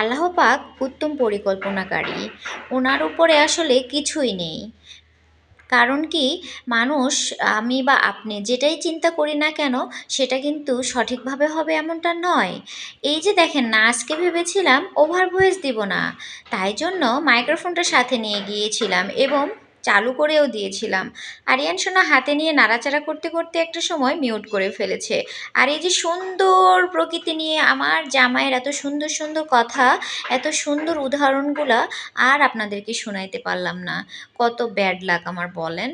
আল্লাহ পাক উত্তম পরিকল্পনাকারী। ওনার উপরে আসলে কিছুই নেই। কারণ কি? মানুষ, আমি বা আপনি যেটাই চিন্তা করি না কেন, সেটা কিন্তু সঠিকভাবে হবে এমনটা নয়। এই যে দেখেন না, আজকে ভেবেছিলাম ওভার ভয়েস দিব না। তাই জন্য মাইক্রোফোনটা সাথে নিয়ে গিয়েছিলাম এবং চালু করেও দিয়েছিলাম। আরিয়ান সোনা হাতে নিয়ে নাড়াচাড়া করতে করতে একটা সময় মিউট করে ফেলেছে। আর এই যে সুন্দর প্রকৃতি নিয়ে আমার জামাইয়ের এত সুন্দর সুন্দর কথা, এত সুন্দর উদাহরণগুলা আর আপনাদেরকে শোনাইতে পারলাম না। কত ব্যাড লাগ আমার বলেন।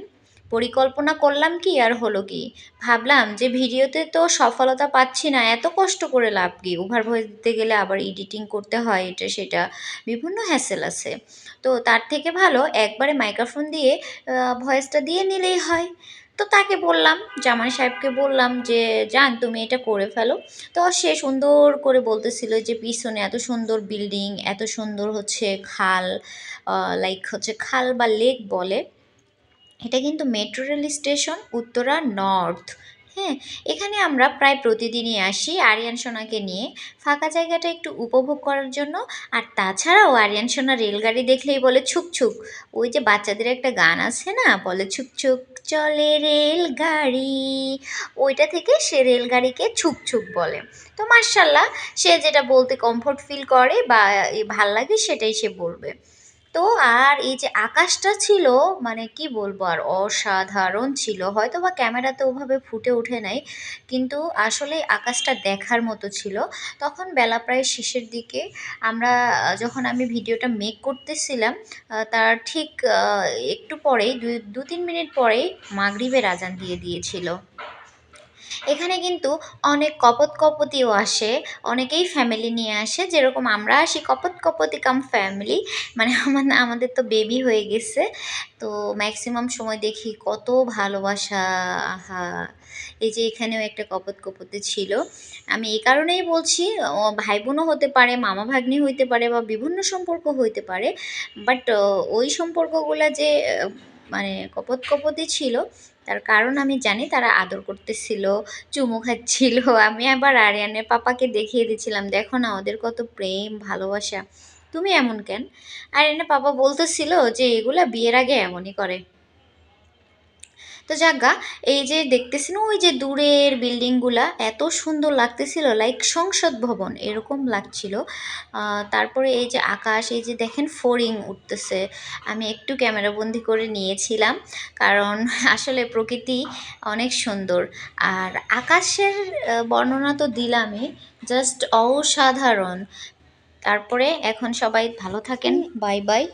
পরিকল্পনা করলাম কি আর হলো কি? ভাবলাম যে ভিডিওতে তো সফলতা পাচ্ছি না, এত কষ্ট করে লাভ কি? ওভার ভয়েস দিতে গেলে আবার এডিটিং করতে হয়, এটা সেটা, বিভিন্ন হ্যাসেল আছে। তো তার থেকে ভালো একবারে মাইক্রোফোন দিয়ে ভয়েসটা দিয়ে নিলেই হয়। তো তাকে বললাম, জামাই সাহেবকে বললাম যে, যান, তুমি এটা করে ফেলো। তো সে সুন্দর করে বলতেছিল যে, পিছনে এত সুন্দর বিল্ডিং এত সুন্দর হচ্ছে খাল লাইক হচ্ছে খাল বা লেক বলে। এটা কিন্তু metro rail station Uttara north হ্যাঁ এখানে আমরা প্রায় প্রতিদিনই আসি আরিয়ান সোনাকে নিয়ে। ফাঁকা জায়গাটা একটু উপভোগ করার জন্য। আর তাছাড়াও আরিয়ান সোনা রেলগাড়ি দেখলেই বলে ছুক ছুক। ওই যে বাচ্চাদের একটা গান আছে না, বলে ছুক ছুক চলে রেলগাড়ি। ওইটা থেকে সে রেলগাড়িকে ছুক ছুক বলে। তো মার্শাল্লাহ সে যেটা বলতে কমফোর্ট ফিল করে বা ভালো লাগে সেটাই সে বলবে। তো আর এই যে আকাশটা ছিল মানে কি বলব, আর অসাধারণ ছিল। হয়তো বা ক্যামেরাতে ওভাবে ফুটে ওঠে নাই, কিন্তু আসলে আকাশটা দেখার মতো ছিল। তখন বেলা প্রায় শেষের দিকে আমরা, যখন আমি ভিডিওটা মেক করতেছিলাম তার ঠিক একটু পরেই, দুই দু তিন মিনিট পরেই মাগরিবের আজান দিয়ে দিয়েছিল। এখানে কিন্তু অনেক কপত কপতিও আসে, অনেকেই ফ্যামিলি নিয়ে আসে, যেরকম আমরা আসি কপত কপতি কাম ফ্যামিলি মানে আমার আমাদের তো বেবি হয়ে গেছে, তো ম্যাক্সিমাম সময় দেখি কত ভালোবাসা, আহা, এই যে এখানেও একটা কপত কপতে ছিল। আমি এই কারণেই বলছি ভাই বোনও হতে পারে, মামা ভাগ্নি হইতে পারে বা বিভিন্ন সম্পর্ক হইতে পারে বাট ওই সম্পর্কগুলো যে মানে কপত কপতি ছিল। তার কারণ আমি জানি তারা আদর করতেছিল, চুমু খাচ্ছিল। আমি আবার আরিয়ানের পাপাকে দেখিয়ে দিচ্ছিলাম দেখো না, ওদের কত প্রেম, ভালোবাসা। তুমি এমন কেন? আরিয়ানের পাপা বলতেছিল যে, এগুলা বিয়ের আগে এমনই করে। তো যাজ্ঞা এই যে দেখতেছেন ওই যে দূরের বিল্ডিংগুলা, এত সুন্দর লাগতেছিল লাইক সংসদ ভবন এরকম লাগছিল। তারপরে এই যে আকাশ, এই যে দেখেন ফোরিং উঠতেছে। আমি একটু ক্যামেরাবন্দি করে নিয়েছিলাম, কারণ আসলে প্রকৃতি অনেক সুন্দর। আর আকাশের বর্ণনা তো দিলামই জাস্ট অসাধারণ। তারপরে এখন সবাই ভালো থাকেন বাই বাই